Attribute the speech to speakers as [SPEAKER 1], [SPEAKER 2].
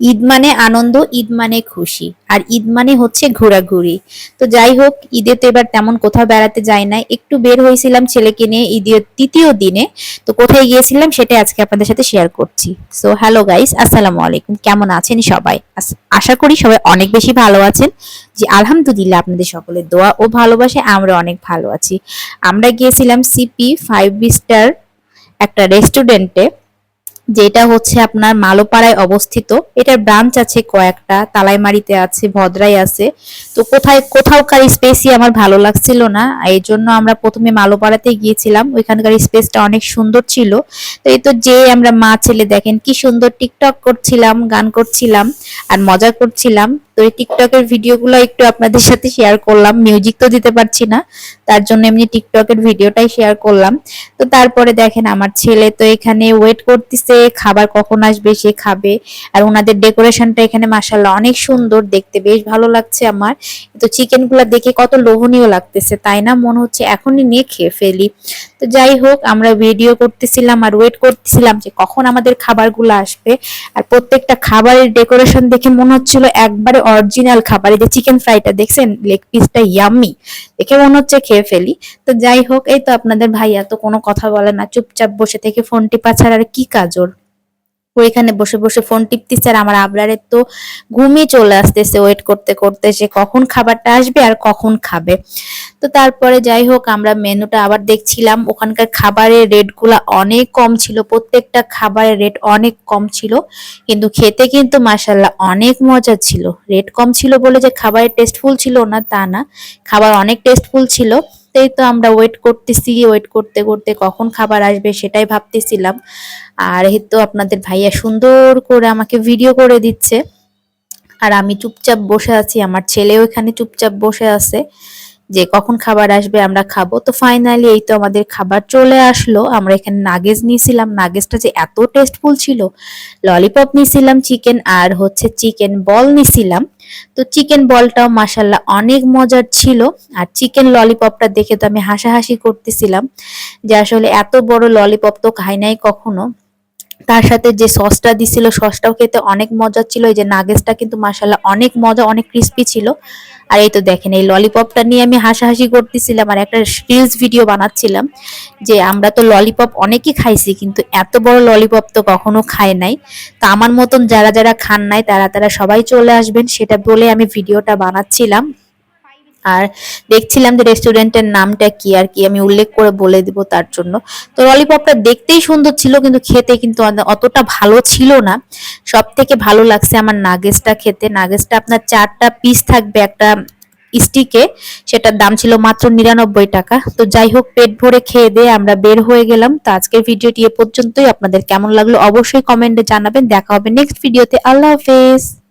[SPEAKER 1] ঈদ মানে আনন্দ, ঈদ মানে খুশি, আর ঈদ মানে হচ্ছে ঘোরাঘুরি। তো যাই হোক, ঈদে তো এবার তেমন কোথাও বেড়াতে যাই না একটু বের হয়েছিলাম ছেলেকে নিয়ে ঈদের তৃতীয় দিনে। তো কোথায় গিয়েছিলাম সেটা আজকে আপনাদের সাথে শেয়ার করছি। সো হ্যালো গাইস আসসালামু আলাইকুম। কেমন আছেন সবাই? আশা করি সবাই অনেক বেশি ভালো আছেন। যে আলহামদুলিল্লাহ, আপনাদের সকলের দোয়া ও ভালোবাসে আমরা অনেক ভালো আছি। আমরা গিয়েছিলাম সিপি ফাইভ স্টার একটা রেস্টুরেন্টে যেটা হচ্ছে আপনার মালোপাড়ায় অবস্থিত। এটার ব্রাঞ্চ আছে কয়েকটা, তালাইমারিতে আছে, ভদ্রাই আছে। তো কোথায়, কোথাওকার স্পেসই আমার ভালো লাগছিল না। এই জন্য আমরা প্রথমে মালোপাড়াতে গিয়েছিলাম। ওইখানকার স্পেসটা অনেক সুন্দর ছিল। তো এই তো যে আমরা মা, ছেলে দেখেন, কি সুন্দর টিকটক করছিলাম, গান করছিলাম আর মজা করছিলাম। তো এই টিকটকের ভিডিওগুলো একটু আপনাদের সাথে শেয়ার করলাম। মিউজিক তো দিতে পারছি না, তার জন্য এমনি টিকটকের ভিডিওটাই শেয়ার করলাম। তো তারপরে দেখেন আমার ছেলে তো এখানে ওয়েট করতেছে। খাবার কখন আসবে সে খাবে, আর ওনাদের ডেকোরেশনটা এখানে মাসাল্লাহ অনেক সুন্দর দেখতে, বেশ ভালো লাগছে আমার। তো চিকেনগুলা দেখে কত লোভনীয় লাগতেছে, তাই না? মনে হচ্ছে এখনই নিয়ে খেয়ে ফেলি। তো যাই হোক, আমরা ভিডিও করতেছিলাম আর ওয়েট করতেছিলাম যে কখন আমাদের খাবারগুলো আসবে। আর প্রত্যেকটা খাবারের ডেকোরেশন দেখে মনে হচ্ছিল একবারে অরিজিনাল খাবার। এই যে চিকেন ফ্রাইটা দেখছেন? লেগ পিসটা ইয়াম্মি দেখে মনে হচ্ছে খেয়ে ফেলি। তো যাই হোক, এই তো আপনাদের ভাইয়া তো কোনো কথা বলে না, চুপচাপ বসে থেকে ফোন টিপা ছাড়া আর কি কাজ ওর? ও এখানে বসে বসে ফোন টিপতেছে আর আমার আবরারের তো ঘুমই চলে আসতেছে ওয়েট করতে করতে সে কখন খাবারটা আসবে আর কখন খাবে। তো তারপরে যাই হোক, আমরা মেনুটা আবার দেখছিলাম, ওখানকার খাবারের রেটগুলা অনেক কম ছিল, প্রত্যেকটা খাবারের রেট অনেক কম ছিল, কিন্তু খেতে কিন্তু মাসাল্লাহ অনেক মজা ছিল। রেট কম ছিল বলে যে খাবারের টেস্টফুল ছিল না, তা না। খাবার অনেক টেস্টফুল ছিল তাই তো আমরা ওয়েট করতেছি ওয়েট করতে করতে কখন খাবার আসবে সেটাই ভাবতেছিলাম। আর তো আপনাদের ভাইয়া সুন্দর করে আমাকে ভিডিও করে দিচ্ছে। আর আমি চুপচাপ বসে আছি, আমার ছেলেও এখানে চুপচাপ বসে আছে। যে কখন খাবার আসবে আমরা খাব। তো ফাইনালি এই তো আমাদের খাবার চলে আসলো। আমরা এখানে নাগেজ নিয়েছিলাম। নাগেজটা যে এত টেস্টফুল ছিল। ললিপপ নিয়েছিলাম চিকেন আর হচ্ছে চিকেন বল নিয়েছিলাম। তো চিকেন বলটাও মাসাল্লাহ অনেক মজার ছিল। আর চিকেন ললিপপটা দেখে তো আমি হাসাহাসি করতেছিলাম যে আসলে এত বড় ললিপপ তো খাই নাই কখনো। তার সাথে যে সসটা দিছিল, সসটাও খেতে অনেক মজা ছিল। এই যে নাগেটসটা কিন্তু মাসাল্লাহ অনেক মজা, অনেক ক্রিস্পি ছিল। আর এই তো দেখেন, এই ললিপপটা নিয়ে আমি হাসাহাসি করতেছিলাম আর একটা রিলস ভিডিও বানাচ্ছিলাম যে আমরা তো ললিপপ অনেকই খাইছি, কিন্তু এত বড় ললিপপ তো কখনো খায় নাই। তো আমার মতন যারা যারা খান নাই, তারা তারা সবাই চলে আসবেন, সেটা বলে আমি ভিডিওটা বানাচ্ছিলাম। আর দেখছিলাম যে রেস্টুরেন্টের নামটা কি আর কি, আমি উল্লেখ করে বলে দিব তার জন্য। তো ললিপপটা দেখতেই সুন্দর ছিল, কিন্তু খেতে কিন্তু অত- অতটা ভালো ছিল না। সব থেকে ভালো লাগছে আমার নাগেসটা খেতে। নাগেসটা আপনার চারটা পিস থাকবে একটা স্টিকে সেটার দাম ছিল মাত্র নিরানব্বই টাকা। তো যাই হোক, পেট ভরে খেয়ে দিয়ে আমরা বের হয়ে গেলাম। তো আজকের ভিডিওটি এ পর্যন্তই। আপনাদের কেমন লাগল অবশ্যই কমেন্টে জানাবেন। দেখা হবে নেক্সট ভিডিওতে আল্লাহ হাফেজ।